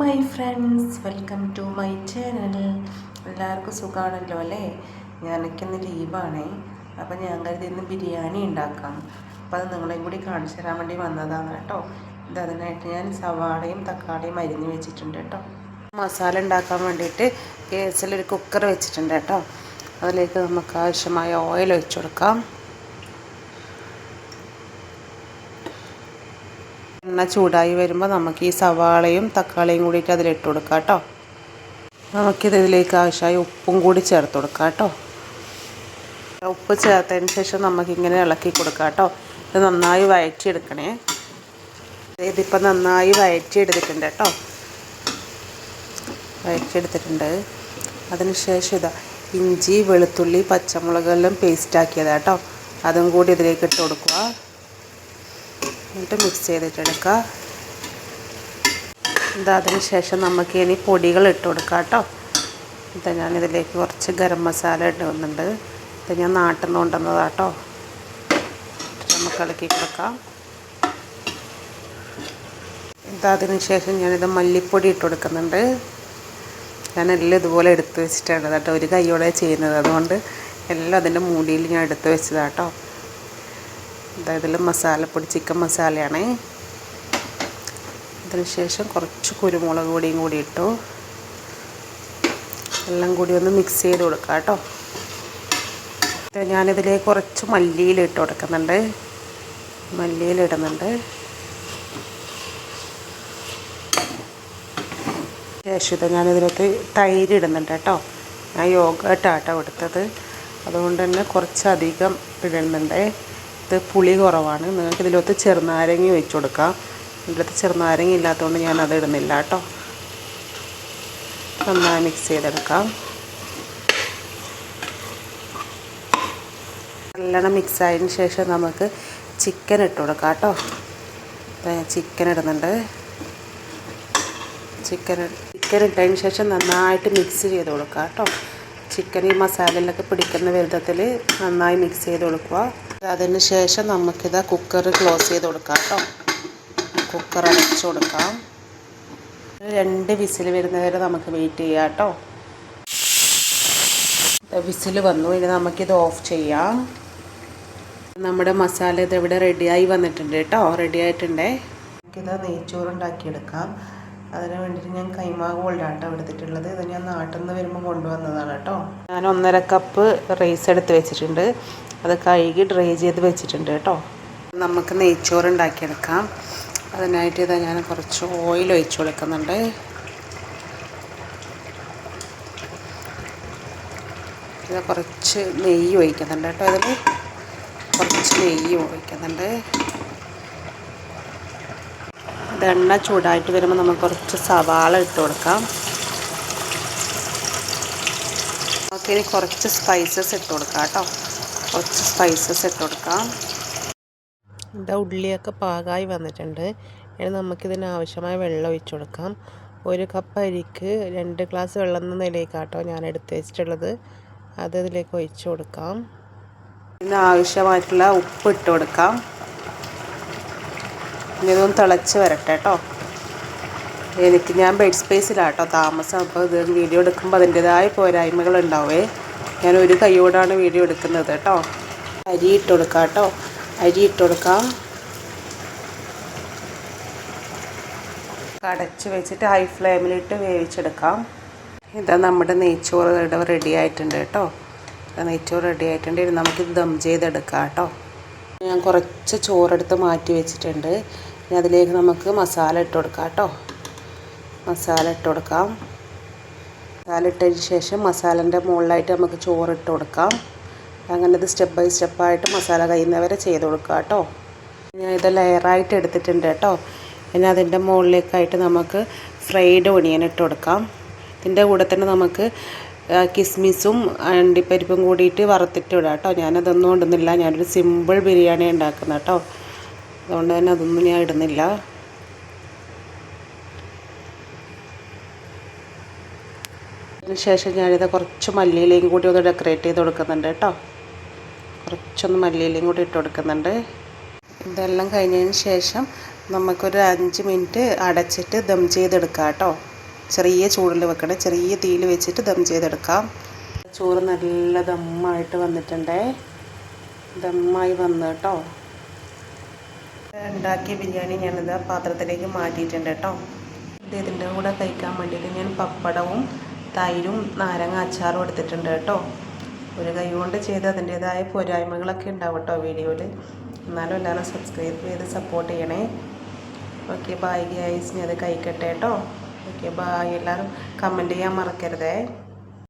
My friends welcome to my channel എല്ലാവർക്കും സുഖമാണല്ലോ അല്ലേ? ഞാനൊക്കെ ലീവാണേ അപ്പോൾ ഞാൻ കരുതി ഇന്ന് ബിരിയാണി ഉണ്ടാക്കാം. അപ്പോൾ അത് നിങ്ങളെയും കൂടി കാണിച്ചു തരാൻ വേണ്ടി വന്നതാണ് കേട്ടോ. ഇത് അതിനായിട്ട് ഞാൻ സവാളയും തക്കാളിയും അരിഞ്ഞ് വെച്ചിട്ടുണ്ട് കേട്ടോ. മസാല ഉണ്ടാക്കാൻ വേണ്ടിയിട്ട് ഗ്യാസിലൊരു കുക്കർ വെച്ചിട്ടുണ്ട് കേട്ടോ. അതിലേക്ക് നമുക്ക് ആവശ്യമായ ഓയിൽ ഒഴിച്ചു കൊടുക്കാം. എണ്ണ ചൂടായി വരുമ്പോൾ നമുക്ക് ഈ സവാളയും തക്കാളിയും കൂടിയിട്ട് അതിലിട്ട് കൊടുക്കാം കേട്ടോ. നമുക്കിത് ഇതിലേക്ക് ആവശ്യമായി ഉപ്പും കൂടി ചേർത്ത് കൊടുക്കാം കേട്ടോ. ഉപ്പ് ചേർത്തതിന് ശേഷം നമുക്കിങ്ങനെ ഇളക്കി കൊടുക്കാം കേട്ടോ. ഇത് നന്നായി വഴറ്റിയെടുക്കണേ. ഇതിപ്പോൾ നന്നായി വഴറ്റിയെടുത്തിട്ടുണ്ട് കേട്ടോ. വഴറ്റിയെടുത്തിട്ടുണ്ട്. അതിന് ശേഷം ഇതാ ഇഞ്ചി വെളുത്തുള്ളി പച്ചമുളകെല്ലാം പേസ്റ്റാക്കിയതാട്ടോ അതും കൂടി ഇതിലേക്ക് ഇട്ട് കൊടുക്കുക. എന്നിട്ട് മിക്സ് ചെയ്തിട്ടെടുക്കുക. എന്താ അതിന് ശേഷം നമുക്ക് ഇനി പൊടികൾ ഇട്ട് കൊടുക്കാം കേട്ടോ. ഞാൻ ഇതിലേക്ക് കുറച്ച് ഗരം മസാല ഇടുന്നുണ്ട് ഇത് ഞാൻ നാട്ടിൽ നിന്ന് കൊണ്ടുവന്നതാണ് കേട്ടോ. നമുക്ക് ഇളക്കി കൊടുക്കാം. എന്താ അതിന് ശേഷം ഞാനിത് മല്ലിപ്പൊടി ഇട്ട് കൊടുക്കുന്നുണ്ട്. ഞാൻ എല്ലാം ഇതുപോലെ എടുത്ത് വെച്ചിട്ടാണ് കേട്ടോ ഒരു കൈയോടെ ചെയ്യുന്നത്. അതുകൊണ്ട് എല്ലാം അതിന്റെ മൂടിയിൽ ഞാൻ എടുത്ത് വെച്ചതാണ് ഇതിൽ മസാലപ്പൊടി ചിക്കൻ മസാലയാണ്. അതിന് ശേഷം കുറച്ച് കുരുമുളക് പൊടിയും കൂടി ഇട്ടു. എല്ലാം കൂടി ഒന്ന് മിക്സ് ചെയ്ത് കൊടുക്കാം കേട്ടോ. ഞാനിതിലേക്ക് കുറച്ച് മല്ലിയിൽ ഇട്ട് കൊടുക്കുന്നുണ്ട്. മല്ലിയിൽ ഇടുന്നുണ്ട്. ഇത് ഞാനിതിലേക്ക് തൈര് ഇടുന്നുണ്ട് കേട്ടോ. ഞാൻ യോഗ യോഗട്ടാട്ടോ എടുത്തത്. അതുകൊണ്ട് തന്നെ കുറച്ചധികം ഇടുന്നുണ്ട്. ഇത് പുളി കുറവാണ്. നിങ്ങൾക്ക് ഇതിലൊത്ത് ചെറുനാരങ്ങ ഒഴിച്ചു കൊടുക്കാം. ഇതിലൊത്ത് ചെറുനാരങ്ങ ഇല്ലാത്തതുകൊണ്ട് ഞാൻ അത് ഇടുന്നില്ല കേട്ടോ. നന്നായി മിക്സ് ചെയ്തെടുക്കാം. നല്ലോണം മിക്സ് ആയതിന് ശേഷം നമുക്ക് ചിക്കൻ ഇട്ട് കൊടുക്കാം കേട്ടോ. ചിക്കൻ ഇടുന്നുണ്ട്. ചിക്കൻ ചിക്കൻ ഇട്ടതിന് ശേഷം നന്നായിട്ട് മിക്സ് ചെയ്ത് കൊടുക്കുക കേട്ടോ. ചിക്കൻ ഈ മസാലയിലൊക്കെ പിടിക്കുന്ന വിധത്തിൽ നന്നായി മിക്സ് ചെയ്ത് കൊടുക്കുക. അതിന് ശേഷം നമുക്കിത് കുക്കർ ക്ലോസ് ചെയ്ത് കൊടുക്കാം കേട്ടോ. കുക്കർ അടച്ചു കൊടുക്കാം. രണ്ട് വിസിൽ വരുന്നവരെ നമുക്ക് വെയിറ്റ് ചെയ്യാം കേട്ടോ. വിസിൽ വന്നു. ഇനി നമുക്കിത് ഓഫ് ചെയ്യാം. നമ്മുടെ മസാല ഇത് ഇവിടെ റെഡിയായി വന്നിട്ടുണ്ട് കേട്ടോ. റെഡി ആയിട്ടുണ്ടേ. നമുക്കിത് നെയ്ച്ചോറുണ്ടാക്കിയെടുക്കാം. അതിന് വേണ്ടിയിട്ട് ഞാൻ കൈമാ ഗോൾഡാണ് എടുത്തിട്ടുള്ളത്. ഇത് ഞാൻ നാട്ടിൽ നിന്ന് വരുമ്പോൾ കൊണ്ടുവന്നതാണ് കേട്ടോ. ഞാൻ ഒന്നര കപ്പ് റൈസ് എടുത്ത് വെച്ചിട്ടുണ്ട്. അത് കഴുകി ഡ്രൈ ചെയ്ത് വെച്ചിട്ടുണ്ട് കേട്ടോ. നമുക്ക് നെയ്ച്ചോറ് ഉണ്ടാക്കിയെടുക്കാം. അതിനായിട്ട് ഇതാ ഞാൻ കുറച്ച് ഓയിൽ ഒഴിച്ചു കൊടുക്കുന്നുണ്ട്. ഇത് കുറച്ച് നെയ്യ് ഒഴിക്കുന്നുണ്ട് കേട്ടോ അതിൽ കുറച്ച് നെയ്യ് ഒഴിക്കുന്നുണ്ട്. ഇത് എണ്ണ ചൂടായിട്ട് വരുമ്പോൾ നമുക്ക് കുറച്ച് സവാള ഇട്ട് കൊടുക്കാം. നമുക്ക് ഇനി കുറച്ച് സ്പൈസസ് ഇട്ട് കൊടുക്കാം കേട്ടോ. കുറച്ച് സ്പൈസസ് ഇട്ട് കൊടുക്കാം. ഇവിടെ ഉള്ളിയൊക്കെ പാകമായി വന്നിട്ടുണ്ട്. ഇനി നമുക്കിതിന് ആവശ്യമായ വെള്ളം ഒഴിച്ച് കൊടുക്കാം. ഒരു കപ്പ് അരിക്ക് രണ്ട് ഗ്ലാസ് വെള്ളം എന്ന നിലയ്ക്കാട്ടോ ഞാൻ എടുത്ത് വെച്ചിട്ടുള്ളത്. അത് ഇതിലേക്ക് ഒഴിച്ചു കൊടുക്കാം. ഇതിന് ആവശ്യമായിട്ടുള്ള ഉപ്പ് ഇട്ട് കൊടുക്കാം. ഇനി ഇതൊന്ന് തിളച്ച് വരട്ടെ കേട്ടോ. എനിക്ക് ഞാൻ ബെഡ് സ്പേസിലാട്ടോ താമസം. അപ്പോൾ ഇത് വീഡിയോ എടുക്കുമ്പോൾ അതിന്റെതായ പോരായ്മകൾ ഉണ്ടാവേ. ഞാൻ ഒരു കൈയോടാണ് വീഡിയോ എടുക്കുന്നത് കേട്ടോ. അരി ഇട്ട് കൊടുക്കാം കേട്ടോ. അരി ഇട്ട് കൊടുക്കാം. കടച്ച് വെച്ചിട്ട് ഹൈ ഫ്ലെയിമിലിട്ട് വേവിച്ചെടുക്കാം. ഇതാ നമ്മുടെ നെയ്ച്ചോറ് ഇവിടെ റെഡി ആയിട്ടുണ്ട് കേട്ടോ. നെയ്ച്ചോറ് റെഡി ആയിട്ടുണ്ട്. നമുക്കിത് ദം ചെയ്തെടുക്കാം കേട്ടോ. ഞാൻ കുറച്ച് ചോറെടുത്ത് മാറ്റി വെച്ചിട്ടുണ്ട്. ഇനി അതിലേക്ക് നമുക്ക് മസാല ഇട്ട് കൊടുക്കാം കേട്ടോ. മസാല ഇട്ട് കൊടുക്കാം. മസാല ഇട്ടതിന് ശേഷം മസാലന്റെ മുകളിലായിട്ട് നമുക്ക് ചോറ് ഇട്ട് കൊടുക്കാം. അങ്ങനെ ഇത് സ്റ്റെപ്പ് ബൈ സ്റ്റെപ്പായിട്ട് മസാല കഴിയുന്നവരെ ചെയ്ത് കൊടുക്കാം കേട്ടോ. ഞാൻ ഇത് ലെയറായിട്ട് എടുത്തിട്ടുണ്ട് കേട്ടോ. ഇനി അതിന്റെ മുകളിലേക്കായിട്ട് നമുക്ക് ഫ്രൈഡ് ഒണിയൻ ഇട്ട് കൊടുക്കാം. ഇതിന്റെ കൂടെ തന്നെ നമുക്ക് കിസ്മിസും അണ്ടിപ്പരിപ്പും കൂടിയിട്ട് വറുത്തിട്ട് ഇടാം കേട്ടോ. ഞാനതൊന്നും ഇടുന്നില്ല ഞാനൊരു സിമ്പിൾ ബിരിയാണി ഉണ്ടാക്കുന്ന കേട്ടോ. അതുകൊണ്ട് തന്നെ അതൊന്നും ഞാൻ ഇടുന്നില്ല. അതിനുശേഷം ഞാനിത് കുറച്ച് മല്ലിയിലയും കൂടി ഒന്ന് ഡെക്കറേറ്റ് ചെയ്ത് കൊടുക്കുന്നുണ്ട് കേട്ടോ. കുറച്ചൊന്ന് മല്ലിയിലയും കൂടി ഇട്ട് കൊടുക്കുന്നുണ്ട്. ഇതെല്ലാം കഴിഞ്ഞതിന് ശേഷം നമുക്കൊരു അഞ്ച് മിനിറ്റ് അടച്ചിട്ട് ദം ചെയ്തെടുക്കാം കേട്ടോ. ചെറിയ ചൂടിൽ വെക്കണം ചെറിയ തീയിൽ വെച്ചിട്ട് ദം ചെയ്തെടുക്കാം. ചോറ് നല്ല ദമ്മായിട്ട് വന്നിട്ടുണ്ടേ. ദമ്മായി വന്നു കേട്ടോ. ഉണ്ടാക്കിയ ബിരിയാണി ഞാനിത് പാത്രത്തിലേക്ക് മാറ്റിയിട്ടുണ്ട് കേട്ടോ. ഇത് ഇതിന്റെ കൂടെ കഴിക്കാൻ വേണ്ടിയിട്ട് ഞാൻ പപ്പടവും തൈരും നാരങ്ങ അച്ചാറും എടുത്തിട്ടുണ്ട് കേട്ടോ. ഒരു കൈ കൊണ്ട് ചെയ്ത് അതിന്റേതായ പോരായ്മകളൊക്കെ ഉണ്ടാവും കേട്ടോ വീഡിയോയിൽ എന്നാലും എല്ലാവരും സബ്സ്ക്രൈബ് ചെയ്ത് സപ്പോർട്ട് ചെയ്യണേ. ഓക്കെ ബായ് ഗൈസ് ഞാൻ അത് കഴിക്കട്ടെ കേട്ടോ. ഓക്കെ ബായ് എല്ലാവരും കമന്റ് ചെയ്യാൻ മറക്കരുതേ.